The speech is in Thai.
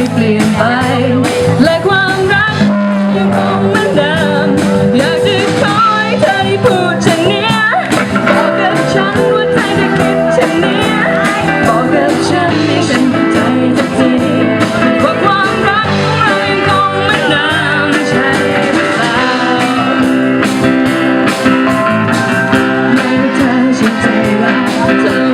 ไเปลี่ยนไป และความรักยังคงเหมือนเดิม อยากจะขอใเธอที่พูดเช่นนี้บอกกับฉันว่าเธอจะคิดเช่นนี้บอกกับฉันให้ฉันาใจจะกทีว่าความรักของเรายังคงเหมือนเดิมใช่หรือเปล่าไม่ว่าเธอจะใจร้ายเธอ